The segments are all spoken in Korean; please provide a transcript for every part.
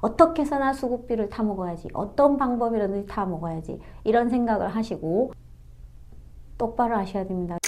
어떻게 해서나 수국비를 타 먹어야지. 어떤 방법이라든지 타 먹어야지. 이런 생각을 하시고 똑바로 하셔야 됩니다.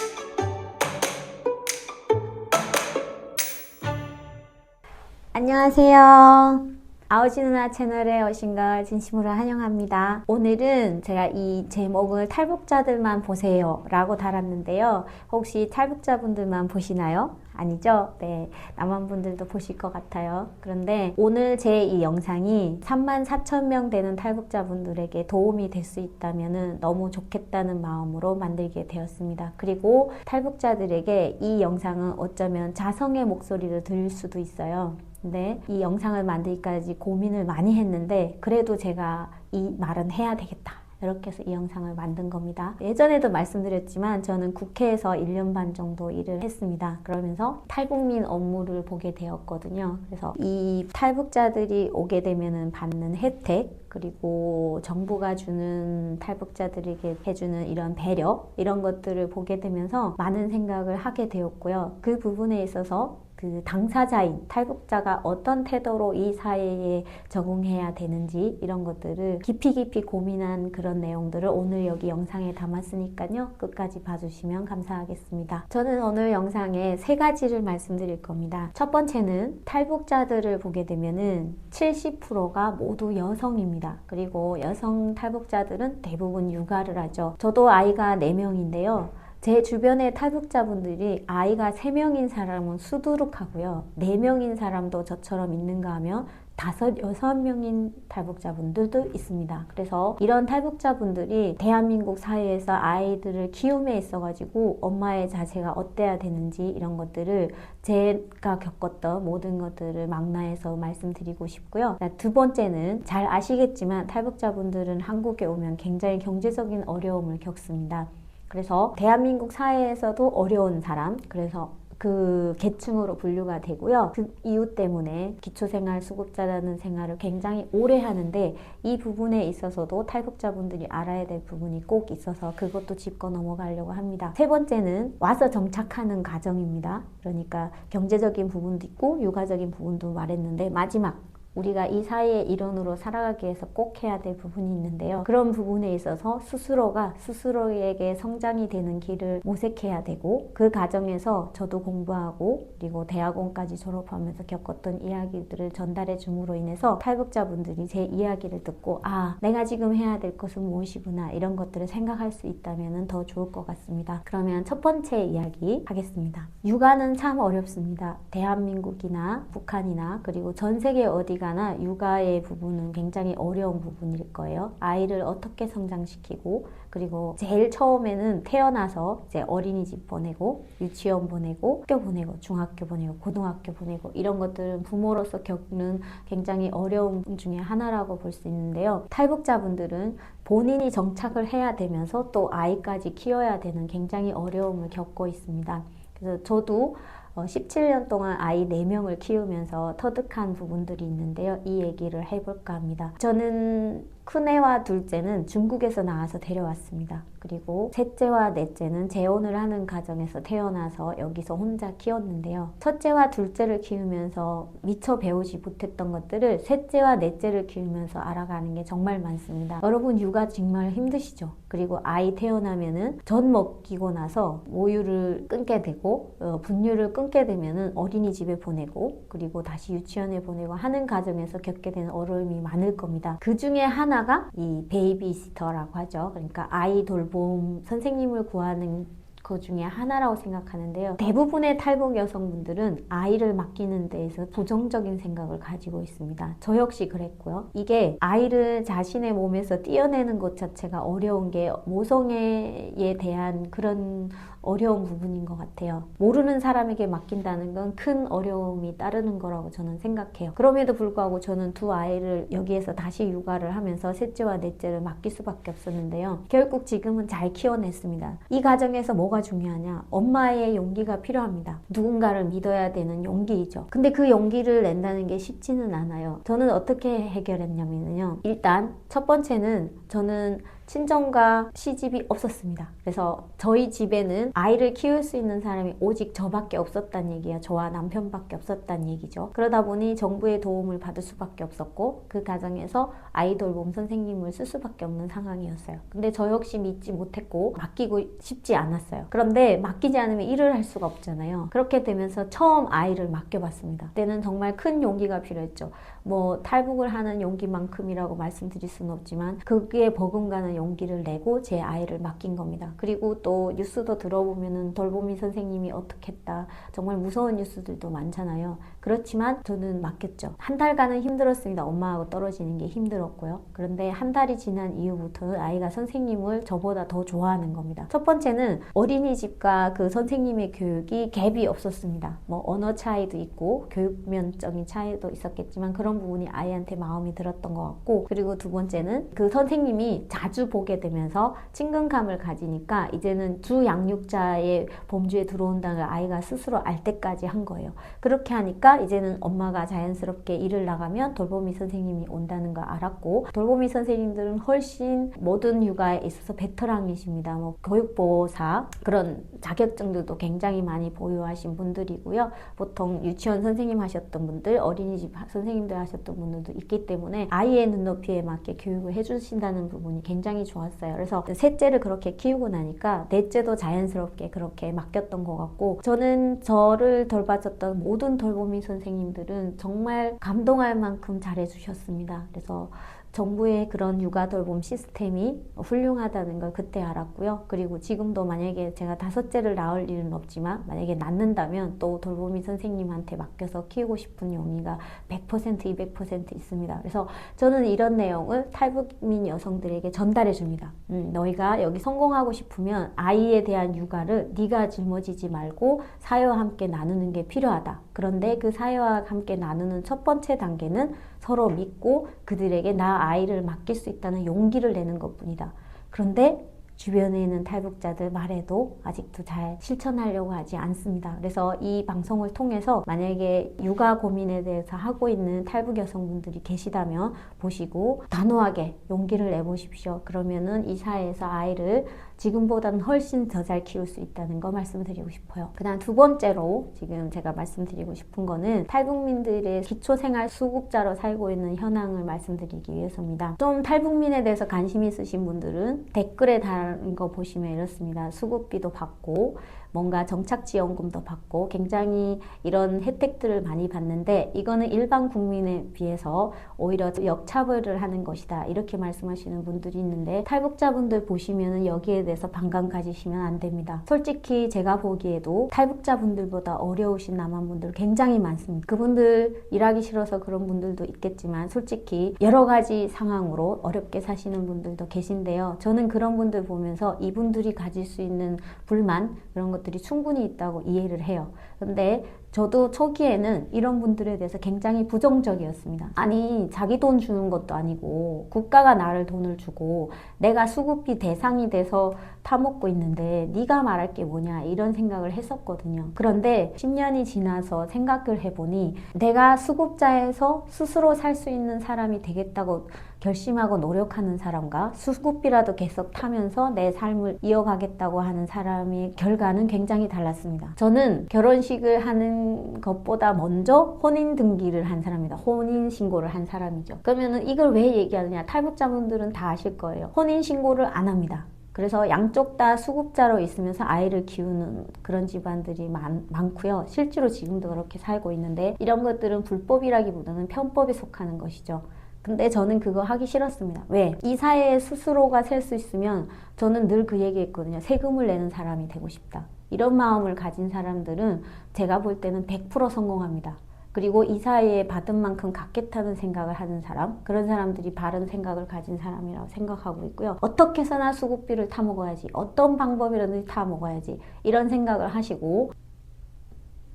안녕하세요. 아우지 누나 채널에 오신 걸 진심으로 환영합니다. 오늘은 제가 이 제목을 탈북자들만 보세요 라고 달았는데요. 혹시 탈북자분들만 보시나요? 아니죠? 네. 남한 분들도 보실 것 같아요. 그런데 오늘 제 이 영상이 3만 4천 명 되는 탈북자분들에게 도움이 될 수 있다면 너무 좋겠다는 마음으로 만들게 되었습니다. 그리고 탈북자들에게 이 영상은 어쩌면 자성의 목소리를 들을 수도 있어요. 근데 이 영상을 만들기까지 고민을 많이 했는데 그래도 제가 이 말은 해야 되겠다. 이렇게 해서 이 영상을 만든 겁니다. 예전에도 말씀드렸지만 저는 국회에서 1년 반 정도 일을 했습니다. 그러면서 탈북민 업무를 보게 되었거든요. 그래서 이 탈북자들이 오게 되면 받는 혜택 그리고 정부가 주는 탈북자들에게 해주는 이런 배려 이런 것들을 보게 되면서 많은 생각을 하게 되었고요. 그 부분에 있어서 그 당사자인 탈북자가 어떤 태도로 이 사회에 적응해야 되는지 이런 것들을 깊이 깊이 고민한 그런 내용들을 오늘 여기 영상에 담았으니까요. 끝까지 봐주시면 감사하겠습니다. 저는 오늘 영상에 세 가지를 말씀드릴 겁니다. 첫 번째는 탈북자들을 보게 되면은 70%가 모두 여성입니다. 그리고 여성 탈북자들은 대부분 육아를 하죠. 저도 아이가 4명인데요. 제 주변의 탈북자분들이 아이가 3명인 사람은 수두룩하고요. 4명인 사람도 저처럼 있는가 하면 다섯, 여섯 명인 탈북자분들도 있습니다. 그래서 이런 탈북자분들이 대한민국 사회에서 아이들을 키움에 있어가지고 엄마의 자세가 어때야 되는지 이런 것들을 제가 겪었던 모든 것들을 망라해서 말씀드리고 싶고요. 두 번째는 잘 아시겠지만 탈북자분들은 한국에 오면 굉장히 경제적인 어려움을 겪습니다. 그래서 대한민국 사회에서도 어려운 사람, 그래서 그 계층으로 분류가 되고요. 그 이유 때문에 기초생활 수급자라는 생활을 굉장히 오래 하는데 이 부분에 있어서도 탈북자분들이 알아야 될 부분이 꼭 있어서 그것도 짚고 넘어가려고 합니다. 세 번째는 와서 정착하는 과정입니다. 그러니까 경제적인 부분도 있고 육아적인 부분도 말했는데 마지막 우리가 이 사회의 일원으로 살아가기 위해서 꼭 해야 될 부분이 있는데요. 그런 부분에 있어서 스스로가 스스로에게 성장이 되는 길을 모색해야 되고 그 과정에서 저도 공부하고 그리고 대학원까지 졸업하면서 겪었던 이야기들을 전달해 줌으로 인해서 탈북자분들이 제 이야기를 듣고 아 내가 지금 해야 될 것은 무엇이구나 이런 것들을 생각할 수 있다면 더 좋을 것 같습니다. 그러면 첫 번째 이야기 하겠습니다. 육아는 참 어렵습니다. 대한민국이나 북한이나 그리고 전 세계 어디 가나 육아의 부분은 굉장히 어려운 부분일 거예요. 아이를 어떻게 성장시키고 그리고 제일 처음에는 태어나서 이제 어린이집 보내고 유치원 보내고 학교 보내고 중학교 보내고 고등학교 보내고 이런 것들은 부모로서 겪는 굉장히 어려운 중에 하나라고 볼 수 있는데요. 탈북자분들은 본인이 정착을 해야 되면서 또 아이까지 키워야 되는 굉장히 어려움을 겪고 있습니다. 그래서 저도 17년 동안 아이 4명을 키우면서 터득한 부분들이 있는데요. 이 얘기를 해볼까 합니다. 저는 큰애와 둘째는 중국에서 나와서 데려왔습니다. 그리고 셋째와 넷째는 재혼을 하는 가정에서 태어나서 여기서 혼자 키웠는데요. 첫째와 둘째를 키우면서 미처 배우지 못했던 것들을 셋째와 넷째를 키우면서 알아가는 게 정말 많습니다. 여러분 육아 정말 힘드시죠? 그리고 아이 태어나면은 젖 먹이고 나서 모유를 끊게 되고 어, 분유를 끊게 되면은 어린이집에 보내고 그리고 다시 유치원에 보내고 하는 과정에서 겪게 되는 어려움이 많을 겁니다. 그 중에 하나 가 이 베이비시터라고 하죠. 그러니까 아이 돌봄 선생님을 구하는 그 중에 하나라고 생각하는데요. 대부분의 탈북 여성분들은 아이를 맡기는 데에서 부정적인 생각을 가지고 있습니다. 저 역시 그랬고요. 이게 아이를 자신의 몸에서 떼어내는 것 자체가 어려운 게 모성애에 대한 그런 어려운 부분인 것 같아요. 모르는 사람에게 맡긴다는 건 큰 어려움이 따르는 거라고 저는 생각해요. 그럼에도 불구하고 저는 두 아이를 여기에서 다시 육아를 하면서 셋째와 넷째를 맡길 수밖에 없었는데요. 결국 지금은 잘 키워냈습니다. 이 과정에서 뭐가 중요하냐? 엄마의 용기가 필요합니다. 누군가를 믿어야 되는 용기이죠. 근데 그 용기를 낸다는 게 쉽지는 않아요. 저는 어떻게 해결했냐면요. 일단 첫 번째는 저는 친정과 시집이 없었습니다. 그래서 저희 집에는 아이를 키울 수 있는 사람이 오직 저밖에 없었단 얘기예요. 저와 남편밖에 없었단 얘기죠. 그러다 보니 정부의 도움을 받을 수밖에 없었고 그 과정에서 아이 돌봄 선생님을 쓸 수밖에 없는 상황이었어요. 근데 저 역시 믿지 못했고 맡기고 싶지 않았어요. 그런데 맡기지 않으면 일을 할 수가 없잖아요. 그렇게 되면서 처음 아이를 맡겨봤습니다. 그때는 정말 큰 용기가 필요했죠. 뭐 탈북을 하는 용기만큼이라고 말씀드릴 수는 없지만 그게 버금가는 용기를 내고 제 아이를 맡긴 겁니다. 그리고 또 뉴스도 들어보면은 돌보미 선생님이 어떻게 했다. 정말 무서운 뉴스들도 많잖아요. 그렇지만 저는 맡겼죠. 한 달간은 힘들었습니다. 엄마하고 떨어지는 게 힘들었고요. 그런데 한 달이 지난 이후부터는 아이가 선생님을 저보다 더 좋아하는 겁니다. 첫 번째는 어린이집과 그 선생님의 교육이 갭이 없었습니다. 뭐 언어 차이도 있고 교육면적인 차이도 있었겠지만 그런 부분이 아이한테 마음이 들었던 것 같고 그리고 두 번째는 그 선생님이 자주 보게 되면서 친근감을 가지니까 이제는 주 양육자의 범주에 들어온다는 걸 아이가 스스로 알 때까지 한 거예요. 그렇게 하니까 이제는 엄마가 자연스럽게 일을 나가면 돌보미 선생님이 온다는 걸 알았고 돌보미 선생님들은 훨씬 모든 육아에 있어서 베테랑이십니다. 뭐 교육보호사 그런 자격증들도 굉장히 많이 보유하신 분들이고요. 보통 유치원 선생님 하셨던 분들, 어린이집 선생님들 하셨던 분들도 있기 때문에 아이의 눈높이에 맞게 교육을 해주신다는 부분이 굉장히 좋았어요. 그래서 셋째를 그렇게 키우고 나니까 넷째도 자연스럽게 그렇게 맡겼던 것 같고 저는 저를 돌봐줬던 모든 돌보미 선생님들은 정말 감동할 만큼 잘해주셨습니다. 그래서 정부의 그런 육아 돌봄 시스템이 훌륭하다는 걸 그때 알았고요. 그리고 지금도 만약에 제가 다섯째를 낳을 일은 없지만 만약에 낳는다면 또 돌보미 선생님한테 맡겨서 키우고 싶은 용의가 100% 200% 있습니다. 그래서 저는 이런 내용을 탈북민 여성들에게 전달해 줍니다. 음, 너희가 여기 성공하고 싶으면 아이에 대한 육아를 네가 짊어지지 말고 사회와 함께 나누는 게 필요하다. 그런데 그 사회와 함께 나누는 첫 번째 단계는 서로 믿고 그들에게 나 아이를 맡길 수 있다는 용기를 내는 것 뿐이다. 그런데 주변에 있는 탈북자들 말해도 아직도 잘 실천하려고 하지 않습니다. 그래서 이 방송을 통해서 만약에 육아 고민에 대해서 하고 있는 탈북 여성분들이 계시다면 보시고 단호하게 용기를 내보십시오. 그러면은 이 사회에서 아이를 지금보다는 훨씬 더 잘 키울 수 있다는 거 말씀드리고 싶어요. 그다음 두 번째로 지금 제가 말씀드리고 싶은 거는 탈북민들의 기초생활 수급자로 살고 있는 현황을 말씀드리기 위해서입니다. 좀 탈북민에 대해서 관심 있으신 분들은 댓글에 달은 거 보시면 이렇습니다. 수급비도 받고 뭔가 정착지원금도 받고 굉장히 이런 혜택들을 많이 받는데 이거는 일반 국민에 비해서 오히려 역차별을 하는 것이다 이렇게 말씀하시는 분들이 있는데 탈북자분들 보시면은 여기에 대해서 반감 가지시면 안 됩니다. 솔직히 제가 보기에도 탈북자분들보다 어려우신 남한분들 굉장히 많습니다. 그분들 일하기 싫어서 그런 분들도 있겠지만 솔직히 여러 가지 상황으로 어렵게 사시는 분들도 계신데요. 저는 그런 분들 보면서 이분들이 가질 수 있는 불만 그런 것 들이 충분히 있다고 이해를 해요. 근데 저도 초기에는 이런 분들에 대해서 굉장히 부정적이었습니다. 아니 자기 돈 주는 것도 아니고 국가가 나를 돈을 주고 내가 수급비 대상이 돼서 타먹고 있는데 네가 말할 게 뭐냐 이런 생각을 했었거든요. 그런데 10년이 지나서 생각을 해보니 내가 수급자에서 스스로 살 수 있는 사람이 되겠다고 결심하고 노력하는 사람과 수급비라도 계속 타면서 내 삶을 이어가겠다고 하는 사람의 결과는 굉장히 달랐습니다. 저는 결혼식을 하는 것보다 먼저 혼인 등기를 한 사람입니다. 혼인 신고를 한 사람이죠. 그러면은 이걸 왜 얘기하느냐? 탈북자분들은 다 아실 거예요. 혼인 신고를 안 합니다. 그래서 양쪽 다 수급자로 있으면서 아이를 키우는 그런 집안들이 많, 많고요. 실제로 지금도 그렇게 살고 있는데 이런 것들은 불법이라기보다는 편법에 속하는 것이죠. 근데 저는 그거 하기 싫었습니다. 왜? 이 사회에 스스로가 살수 있으면 저는 늘 그 얘기 했거든요. 세금을 내는 사람이 되고 싶다. 이런 마음을 가진 사람들은 제가 볼 때는 100% 성공합니다. 그리고 이 사회에 받은 만큼 갖겠다는 생각을 하는 사람, 그런 사람들이 바른 생각을 가진 사람이라고 생각하고 있고요. 어떻게 해서나 수급비를 타먹어야지, 어떤 방법이라든지 타먹어야지, 이런 생각을 하시고,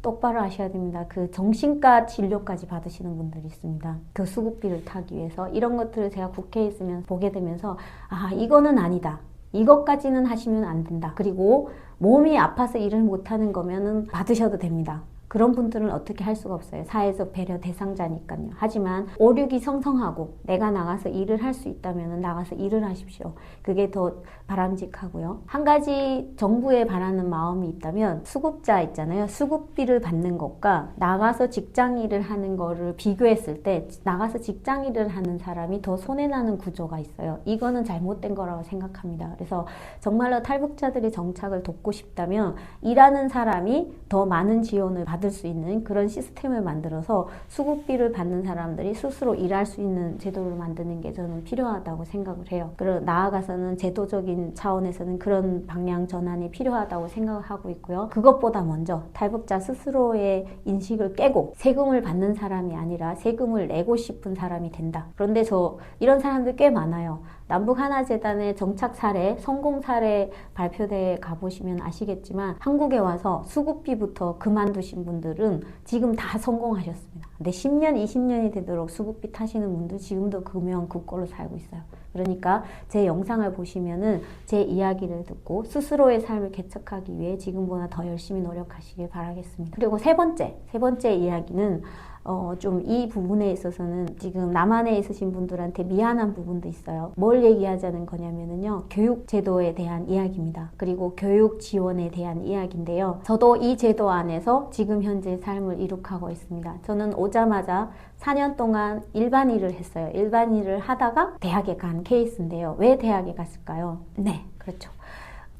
똑바로 하셔야 됩니다. 그 정신과 진료까지 받으시는 분들이 있습니다. 그 수급비를 타기 위해서 이런 것들을 제가 국회에 있으면 보게 되면서 아 이거는 아니다. 이것까지는 하시면 안 된다. 그리고 몸이 아파서 일을 못하는 거면은 받으셔도 됩니다. 그런 분들은 어떻게 할 수가 없어요. 사회적 배려 대상자니까요. 하지만 오륙이 성성하고 내가 나가서 일을 할 수 있다면 나가서 일을 하십시오. 그게 더 바람직하고요. 한 가지 정부에 바라는 마음이 있다면 수급자 있잖아요. 수급비를 받는 것과 나가서 직장 일을 하는 거를 비교했을 때 나가서 직장 일을 하는 사람이 더 손해나는 구조가 있어요. 이거는 잘못된 거라고 생각합니다. 그래서 정말로 탈북자들이 정착을 돕고 싶다면 일하는 사람이 더 많은 지원을 받을 수 있는 그런 시스템을 만들어서 수급비를 받는 사람들이 스스로 일할 수 있는 제도를 만드는 게 저는 필요하다고 생각을 해요. 그리고 나아가서는 제도적인 차원에서는 그런 방향 전환이 필요하다고 생각하고 있고요. 그것보다 먼저 탈북자 스스로의 인식을 깨고 세금을 받는 사람이 아니라 세금을 내고 싶은 사람이 된다. 그런데 저 이런 사람들 꽤 많아요. 남북 하나재단의 정착 사례, 성공 사례 발표대에 가보시면 아시겠지만 한국에 와서 수급비부터 그만두신 분들은 지금 다 성공하셨습니다. 근데 10년, 20년이 되도록 수급비 타시는 분들 지금도 금연 그꼴로 살고 있어요. 그러니까 제 영상을 보시면은 제 이야기를 듣고 스스로의 삶을 개척하기 위해 지금보다 더 열심히 노력하시길 바라겠습니다. 그리고 세 번째, 세 번째 이야기는 어, 좀 이 부분에 있어서는 지금 남한에 있으신 분들한테 미안한 부분도 있어요. 뭘 얘기하자는 거냐면은요, 교육 제도에 대한 이야기입니다. 그리고 교육 지원에 대한 이야기인데요. 저도 이 제도 안에서 지금 현재 삶을 이룩하고 있습니다. 저는 오자마자 4년 동안 일반 일을 했어요. 일반 일을 하다가 대학에 간 케이스인데요. 왜 대학에 갔을까요? 네, 그렇죠.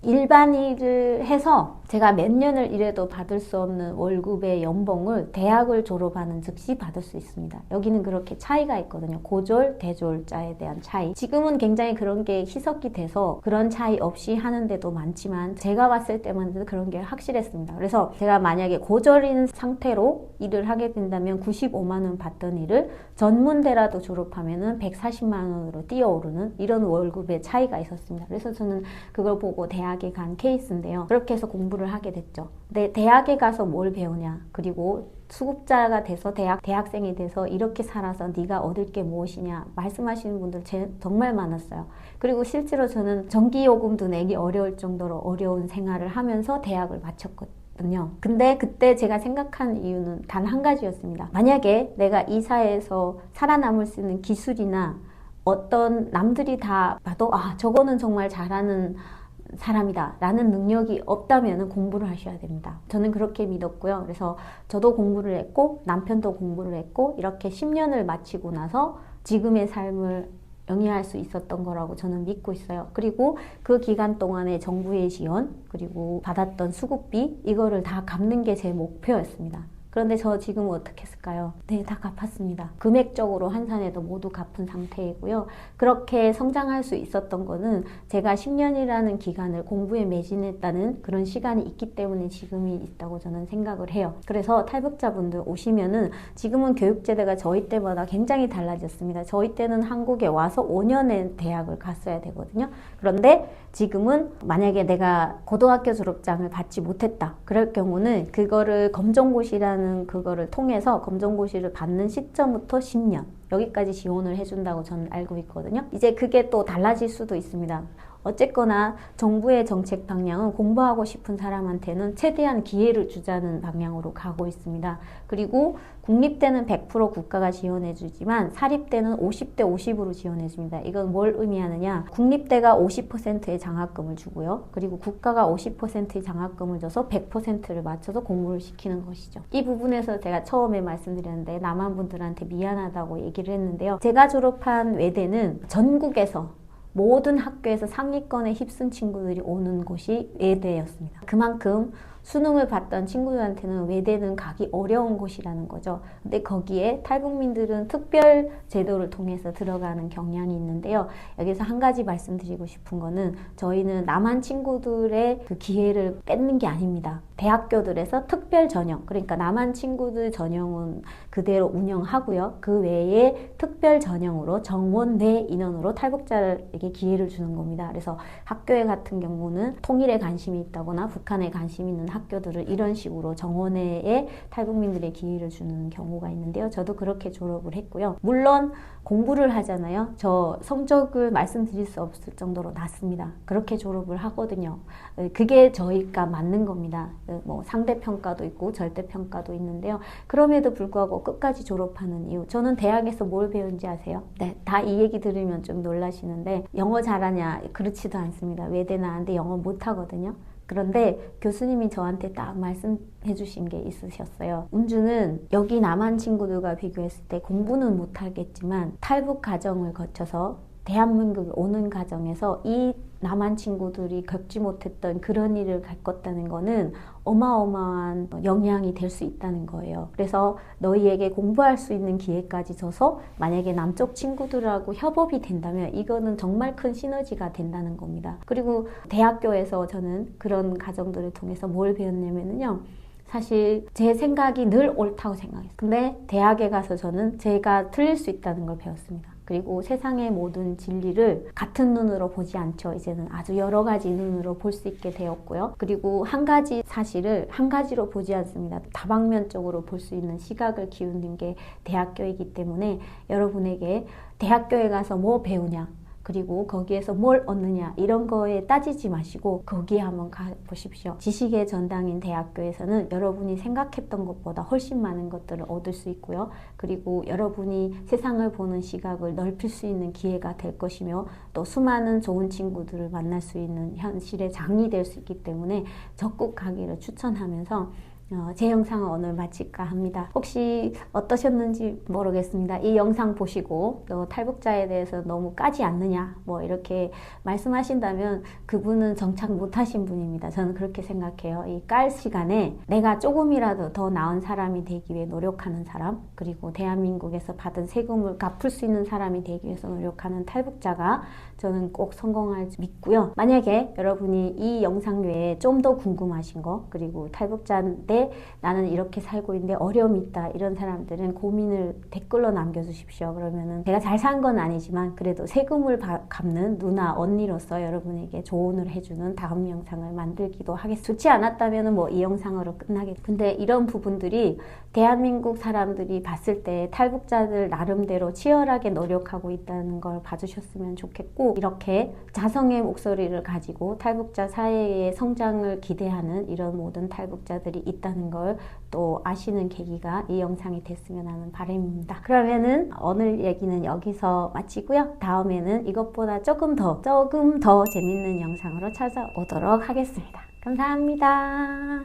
일반 일을 해서 제가 몇 년을 일해도 받을 수 없는 월급의 연봉을 대학을 졸업하는 즉시 받을 수 있습니다. 여기는 그렇게 차이가 있거든요. 고졸, 대졸자에 대한 차이. 지금은 굉장히 그런 게 희석이 돼서 그런 차이 없이 하는 데도 많지만 제가 봤을 때만 해도 그런 게 확실했습니다. 그래서 제가 만약에 고졸인 상태로 일을 하게 된다면 95만 원 받던 일을 전문대라도 졸업하면은 140만 원으로 뛰어오르는 이런 월급의 차이가 있었습니다. 그래서 저는 그걸 보고 대학에 간 케이스인데요. 그렇게 해서 공부 를 하게 됐죠. 근데 대학에 가서 뭘 배우냐? 그리고 수급자가 돼서 대학 대학생이 돼서 이렇게 살아서 네가 얻을 게 무엇이냐 말씀하시는 분들 제, 정말 많았어요. 그리고 실제로 저는 전기 요금도 내기 어려울 정도로 어려운 생활을 하면서 대학을 마쳤거든요. 거든요. 근데 그때 제가 생각한 이유는 단 한 가지였습니다. 만약에 내가 이 사회에서 살아남을 수 있는 기술이나 어떤 남들이 다 봐도 아 저거는 정말 잘하는 사람이다 라는 능력이 없다면 공부를 하셔야 됩니다. 저는 그렇게 믿었고요. 그래서 저도 공부를 했고 남편도 공부를 했고 이렇게 10년을 마치고 나서 지금의 삶을 영위할 수 있었던 거라고 저는 믿고 있어요. 그리고 그 기간 동안에 정부의 지원, 그리고 받았던 수급비, 이거를 다 갚는 게 제 목표였습니다. 그런데 저 지금 어떻게 했을까요? 네, 다 갚았습니다. 금액적으로 한산해도 모두 갚은 상태이고요. 그렇게 성장할 수 있었던 거는 제가 10년이라는 기간을 공부에 매진했다는 그런 시간이 있기 때문에 지금이 있다고 저는 생각을 해요. 그래서 탈북자분들 오시면은 지금은 교육제도가 저희 때보다 굉장히 달라졌습니다. 저희 때는 한국에 와서 5년의 대학을 갔어야 되거든요. 그런데 지금은 만약에 내가 고등학교 졸업장을 받지 못했다. 그럴 경우는 그거를 검정고시라는 그거를 통해서 검정고시를 받는 시점부터 10년 여기까지 지원을 해준다고 저는 알고 있거든요. 이제 그게 또 달라질 수도 있습니다. 어쨌거나 정부의 정책 방향은 공부하고 싶은 사람한테는 최대한 기회를 주자는 방향으로 가고 있습니다. 그리고 국립대는 100% 국가가 지원해 주지만 사립대는 50대 50으로 지원해 줍니다. 이건 뭘 의미하느냐? 국립대가 50%의 장학금을 주고요. 그리고 국가가 50%의 장학금을 줘서 100%를 맞춰서 공부를 시키는 것이죠. 이 부분에서 제가 처음에 말씀드렸는데 남한 분들한테 미안하다고 얘기를 했는데요. 제가 졸업한 외대는 전국에서 모든 학교에서 상위권에 휩쓴 친구들이 오는 곳이 외대였습니다. 그만큼 수능을 봤던 친구들한테는 외대는 가기 어려운 곳이라는 거죠. 근데 거기에 탈북민들은 특별 제도를 통해서 들어가는 경향이 있는데요. 여기서 한 가지 말씀드리고 싶은 거는 저희는 남한 친구들의 그 기회를 뺏는 게 아닙니다. 대학교들에서 특별 전형, 그러니까 남한 친구들 전형은 그대로 운영하고요. 그 외에 특별 전형으로 정원 내 인원으로 탈북자에게 기회를 주는 겁니다. 그래서 학교에 같은 경우는 통일에 관심이 있다거나 북한에 관심 있는 학교들을 이런 식으로 정원회에 탈북민들의 기회를 주는 경우가 있는데요. 저도 그렇게 졸업을 했고요. 물론 공부를 하잖아요. 저 성적을 말씀드릴 수 없을 정도로 낮습니다. 그렇게 졸업을 하거든요. 그게 저희가 맞는 겁니다. 뭐 상대평가도 있고 절대평가도 있는데요. 그럼에도 불구하고 끝까지 졸업하는 이유. 저는 대학에서 뭘 배운지 아세요? 네, 다 이 얘기 들으면 좀 놀라시는데 영어 잘하냐? 그렇지도 않습니다. 외대 나왔는데 영어 못하거든요. 그런데 교수님이 저한테 딱 말씀해 주신 게 있으셨어요. 운주는 여기 남한 친구들과 비교했을 때 공부는 못하겠지만 탈북 과정을 거쳐서 대한민국에 오는 과정에서 이 남한 친구들이 겪지 못했던 그런 일을 겪었다는 거는 어마어마한 영향이 될 수 있다는 거예요. 그래서 너희에게 공부할 수 있는 기회까지 줘서 만약에 남쪽 친구들하고 협업이 된다면 이거는 정말 큰 시너지가 된다는 겁니다. 그리고 대학교에서 저는 그런 과정들을 통해서 뭘 배웠냐면요. 사실 제 생각이 늘 옳다고 생각했어요. 근데 대학에 가서 저는 제가 틀릴 수 있다는 걸 배웠습니다. 그리고 세상의 모든 진리를 같은 눈으로 보지 않죠. 이제는 아주 여러 가지 눈으로 볼 수 있게 되었고요. 그리고 한 가지 사실을 한 가지로 보지 않습니다. 다방면적으로 볼 수 있는 시각을 기우는 게 대학교이기 때문에 여러분에게 대학교에 가서 뭐 배우냐, 그리고 거기에서 뭘 얻느냐 이런 거에 따지지 마시고 거기에 한번 가 보십시오. 지식의 전당인 대학교에서는 여러분이 생각했던 것보다 훨씬 많은 것들을 얻을 수 있고요. 그리고 여러분이 세상을 보는 시각을 넓힐 수 있는 기회가 될 것이며 또 수많은 좋은 친구들을 만날 수 있는 현실의 장이 될 수 있기 때문에 적극 가기를 추천하면서 어, 제 영상은 오늘 마칠까 합니다. 혹시 어떠셨는지 모르겠습니다. 이 영상 보시고 너 탈북자에 대해서 너무 까지 않느냐 뭐 이렇게 말씀하신다면 그분은 정착 못하신 분입니다. 저는 그렇게 생각해요. 이 깔 시간에 내가 조금이라도 더 나은 사람이 되기 위해 노력하는 사람 그리고 대한민국에서 받은 세금을 갚을 수 있는 사람이 되기 위해서 노력하는 탈북자가 저는 꼭 성공할 믿고요. 만약에 여러분이 이 영상 외에 좀 더 궁금하신 거 그리고 탈북자 인데 나는 이렇게 살고 있는데 어려움이 있다 이런 사람들은 고민을 댓글로 남겨주십시오. 그러면은 제가 잘 산 건 아니지만 그래도 세금을 바, 갚는 누나 언니로서 여러분에게 조언을 해주는 다음 영상을 만들기도 하겠습니다. 좋지 않았다면 뭐 이 영상으로 끝나겠. 근데 이런 부분들이 대한민국 사람들이 봤을 때 탈북자들 나름대로 치열하게 노력하고 있다는 걸 봐주셨으면 좋겠고 이렇게 자성의 목소리를 가지고 탈북자 사회의 성장을 기대하는 이런 모든 탈북자들이 있다는 걸 또 아시는 계기가 이 영상이 됐으면 하는 바람입니다. 그러면은 오늘 얘기는 여기서 마치고요. 다음에는 이것보다 조금 더 조금 더 재밌는 영상으로 찾아오도록 하겠습니다. 감사합니다.